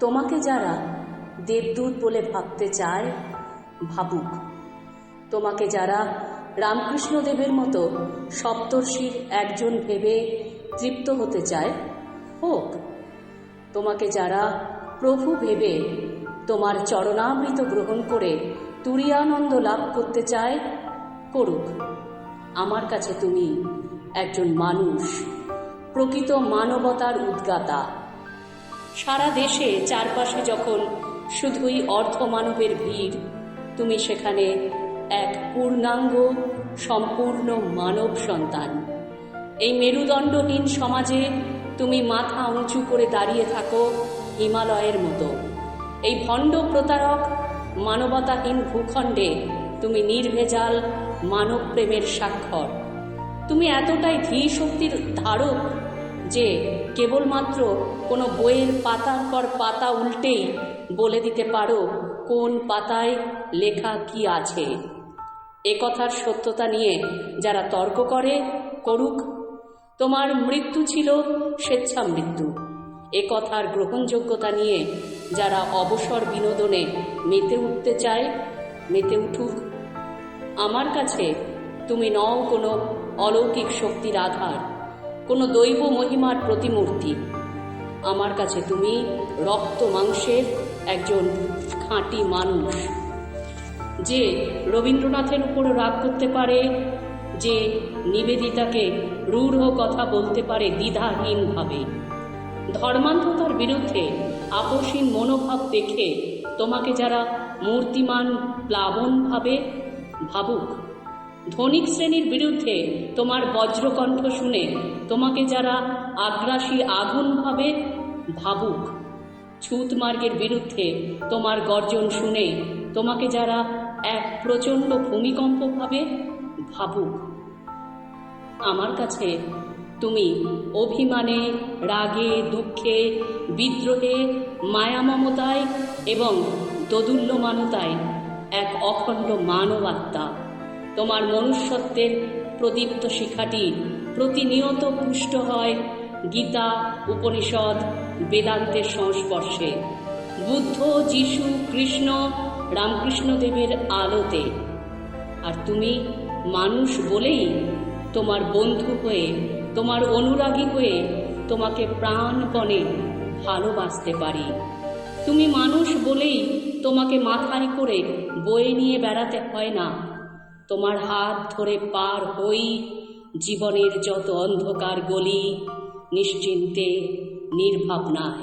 তোমাকে যারা দেবদূত বলে ভাবতে চায়, ভাবুক। তোমাকে যারা রামকৃষ্ণদেবের মতো সপ্তর্ষির একজন ভেবে তৃপ্ত হতে চায়, হোক। তোমাকে যারা প্রভু ভেবে তোমার চরণামৃত গ্রহণ করে তুরিয়ানন্দ লাভ করতে চায়, করুক। আমার কাছে তুমি একজন মানুষ, প্রকৃত মানবতার উদ্গাতা। সারা দেশে চারপাশে যখন শুধুই অর্ধমানবের ভিড়, তুমি সেখানে এক পূর্ণাঙ্গ, সম্পূর্ণ মানব সন্তান। এই মেরুদণ্ডহীন সমাজে তুমি মাথা উঁচু করে দাঁড়িয়ে থাকো হিমালয়ের মতো। এই ভণ্ড প্রতারক, মানবতাহীন ভূখণ্ডে তুমি নির্ভেজাল মানব প্রেমের স্বাক্ষর। তুমি এতটাই ধী শক্তির ধারক যে কেবলমাত্র কোনো বইয়ের পাতার পর পাতা উল্টেই বলে দিতে পারো কোন পাতায় লেখা কি আছে। এ কথার সত্যতা নিয়ে যারা তর্ক করে, করুক। তোমার মৃত্যু ছিল স্বেচ্ছা মৃত্যু এ কথার গ্রহণযোগ্যতা নিয়ে যারা অবসর বিনোদনে মেতে উঠতে চায়, মেতে উঠুক। আমার কাছে তুমি নও কোনো অলৌকিক শক্তির আধার। কোনো দৈব মহিমার প্রতিমূর্তি। আমার কাছে তুমি রক্ত মাংসের একজন খাঁটি মানুষ, যে রবীন্দ্রনাথের উপর রাগ করতে পারে, যে নিবেদিতাকে রূঢ় কথা বলতে পারে দ্বিধাহীনভাবে। ধর্মান্ধতার বিরুদ্ধে আপোষহীন মনোভাব দেখে তোমাকে যারা মূর্তিমান প্লাবন ভাবে ভাবুক ধনিক শ্রেণির বিরুদ্ধে তোমার বজ্রকণ্ঠ শুনে তোমাকে যারা আগ্রাসী আগুন ভাবে ভাবুক, ছুত মার্গের বিরুদ্ধে তোমার গর্জন শুনে তোমাকে যারা এক প্রচণ্ড ভূমিকম্প ভাবে ভাবুক, আমার কাছে তুমি অভিমানে, রাগে, দুঃখে, বিদ্রোহে, মায়ামমতায় এবং দোদুল্যমানতায় এক অখণ্ড মানবাত্মা। তোমার মনুষ্যত্বের প্রদীপ্ত শিখাটি প্রতিনিয়ত পুষ্ট হয় গীতা, উপনিষদ, বেদান্তের সংস্পর্শে। বুদ্ধ যিশু কৃষ্ণ রামকৃষ্ণদেবের আলোতে। আর তুমি মানুষ বলেই তোমার বন্ধু হয়ে, তোমার অনুরাগী হয়ে তোমাকে প্রাণপণে ভালোবাসতে পারি। তুমি মানুষ বলেই তোমাকে মাথায় করে বয়ে নিয়ে বেড়াতে হয় না। তোমার হাত ধরে পার হই জীবনের যত অন্ধকার গলি নিশ্চিন্তে নির্ভাবনায়।